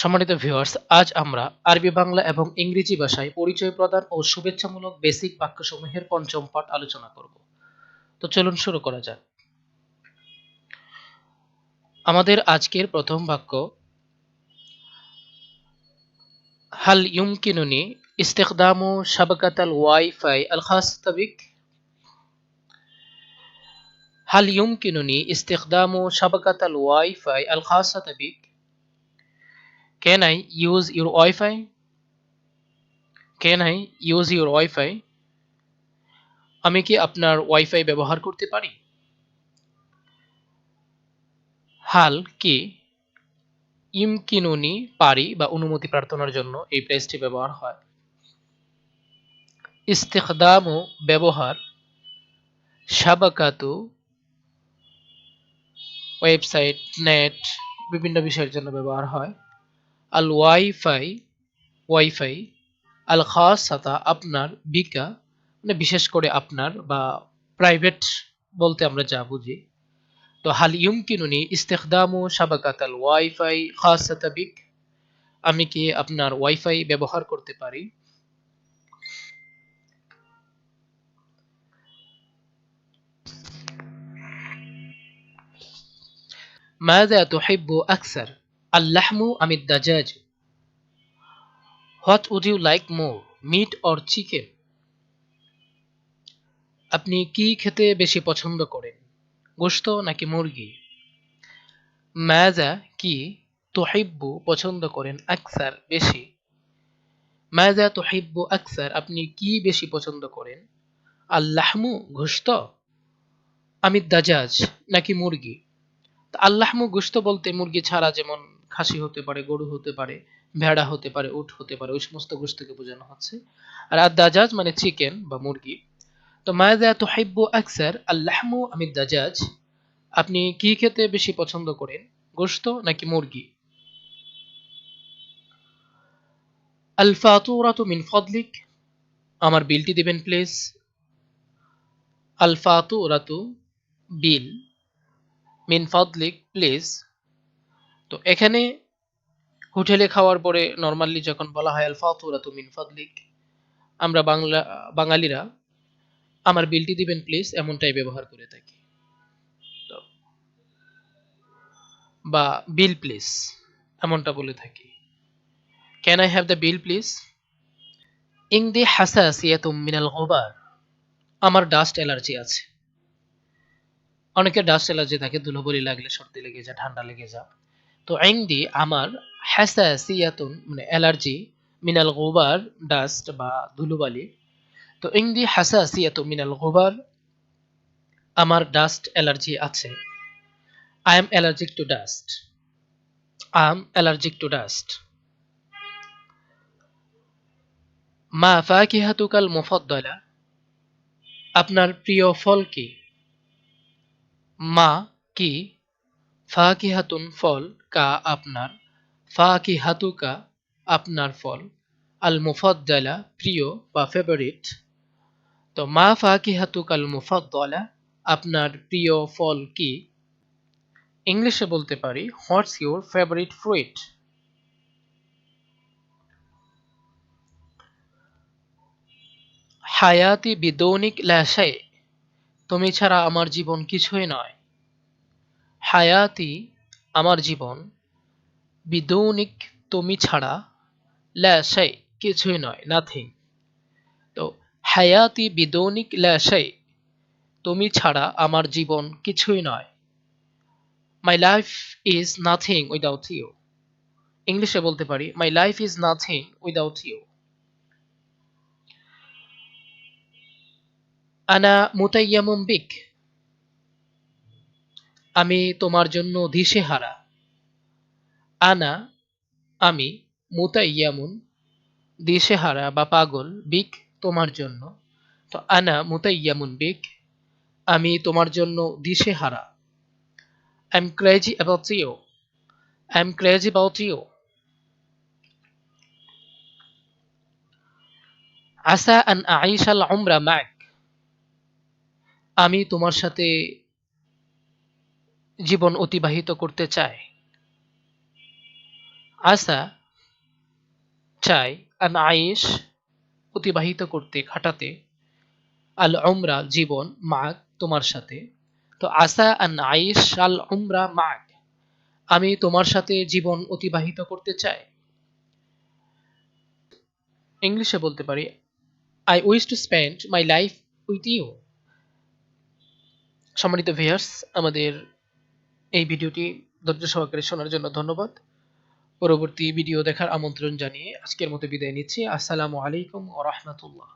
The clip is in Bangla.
সম্মানিত ভিউয়ার্স আজ আমরা আরবি বাংলা এবং ইংরেজি ভাষায় পরিচয় প্রদান ও শুভেচ্ছামূলক বেসিক বাক্যসমূহের পঞ্চম পাঠ আলোচনা করব। তো চলুন শুরু করা যাক। আমাদের আজকের প্রথম বাক্য, হাল ইউমকিনুনি ইস্তেকদামু সাবকাতাল ওয়াইফাই আল খাস্তাবিক হাল ইউমকিনুনি ইস্তেকদামু সাবকাতাল ওয়াইফাই আল খাস্তাবিক Can I use your Wi-Fi? Can I use your Wi-Fi? আমি কি আপনার ওয়াইফাই ব্যবহার করতে পারি হাল কি ইমকিনুনি পারি বা অনুমতি প্রার্থনার জন্য এই প্রেসটি ব্যবহার হয় ইস্তেখদামু ব্যবহার সাবাকাতু ওয়েবসাইট, নেট, বিভিন্ন বিষয়ের জন্য ব্যবহার হয় আল ওয়াইফাই ওয়াইফাই আল খাসাতা আপনার, বিকা মানে বিশেষ করে আপনার বা প্রাইভেট বলতে আমরা যা বুঝি তো হাল ইউমকিনুনি ইস্তেখদামু সাবাকাত আল ওয়াইফাই খাসাতা বিক, আমি কি আপনার ওয়াইফাই ব্যবহার করতে পারি ماذا تحب أكثر؟ আল্লাহমু আমি দাজাজ। What would you like more meat or chicken আপনি কি খেতে বেশি পছন্দ করেন গোস্ত নাকি মুরগি? ম্যাজা কি তোহিব্বু পছন্দ করেন আকসার বেশি? ম্যাজা তোহিব্বু আকসার আপনি কি বেশি পছন্দ করেন, আল্লাহমু ঘুস্ত আমি দাজাজ নাকি মুরগি? আল্লাহমু গুস্ত বলতে মুরগি ছাড়া যেমন খাসি হতে পারে, গরু হতে পারে, ভেড়া হতে পারে, উট হতে পারে, ওই সমস্ত গোশতকে বোঝানো হচ্ছে। আর আদাজাজ মানে চিকেন বা মুরগি। তো মায়াদা তোহাইব্বু আকসার আল্লাহমু আমি দাজাজ, আপনি কি খেতে বেশি পছন্দ করেন, গোশত নাকি মুরগি? আল ফাতুরাতু মিন ফদলিক, আমার বিলটি দিবেন please. Al ফাতুরাতু bill mean ফদলিক, please. তো এখানে হোটেলে খাওয়ার পরে নর্মালি যখন বলা হয় আল ফাতুরাতু মিন ফদলিক, আমরা বাংলা, বাঙালিরা আমার বিলটি দিবেন প্লিজ এমনটাই ব্যবহার করে থাকি। তো, বা বিল প্লিজ এমনটা বলে থাকি। Can I have the bill please ইংদি হাসাসিয়াতুম মিনাল গোবার আমার ডাস্ট অ্যালার্জি আছে। অনেকের ডাস্ট অ্যালার্জি থাকে ধুলোবলি লাগলে, সর্দি লেগে যা ঠান্ডা লেগে যা তো ইংদি আমার হাসাসিয়াতুন মানে অ্যালার্জি, মিনাল গোবার, ডাস্ট বা ধুলোবালি। তো ইংদি হাসাসিয়াতু মিনাল গোবার, আমার ডাস্ট অ্যালার্জি আছে। I am allergic to dust. I am allergic to dust. মা ফাকিহাতুকাল মুফাদ্দালা, আপনার প্রিয় ফল কি? মা কি ফাকিহাতুন ফল কা আপনার, ফাকিহাতুকা আপনার ফল আল মুফাদ্দালা প্রিয় বা ফেভারিট তো মা ফাকিহাতুকাল মুফাদ্দালা, আপনার প্রিয় ফল কি? ইংলিশে বলতে পারি, হোয়াটস ইউর ফেভারিট ফ্রুইট হায়াতি বিদৌনিক ল্যাশাই তুমি ছাড়া আমার জীবন কিছুই নয়। হায়াতি আমার জীবন, বিদৌনিক তুমি ছাড়া ল্যাশাই কিছুই নয় নাথিং তো হায়াতি, বিদৌনিক, ল্যাশাই তুমি ছাড়া আমার জীবন কিছুই নয়। My life is nothing without you ইংলিশে বলতে পারি my life is nothing without you আনা মুতাইয়ামুম বিক আমি তোমার জন্য দিশে হারা আনা, আমি মুতাইয়ামুন, দিশেহারা বা পাগল, বিক তোমার জন্য। তো আনা মুতাইয়ামুন, বিক, আমি তোমার জন্য দিশে হারা I am crazy about you I am crazy about you আসা আন আইসাল উমরা ম্যাক আমি তোমার সাথে জীবন অতিবাহিত করতে চাই আসা চাই আন আইস অতিবাহিত করতে, খাটাতে। আল উমরা, জীবন, মাগ, তোমার সাথে। তো আসা আন আইস আল উমরা, মাগ, আমি তোমার সাথে জীবন অতিবাহিত করতে চাই। ইংলিশে বলতে পারি I wish to spend my life with you সম্মানিত ভিয়ার্স আমাদের এই ভিডিওটি ধৈর্য সহকারে শোনার জন্য ধন্যবাদ। পরবর্তী ভিডিও দেখার আমন্ত্রণ জানিয়ে আজকের মতো বিদায় নিচ্ছি। আসসালামু আলাইকুম ও রহমতুল্লাহ।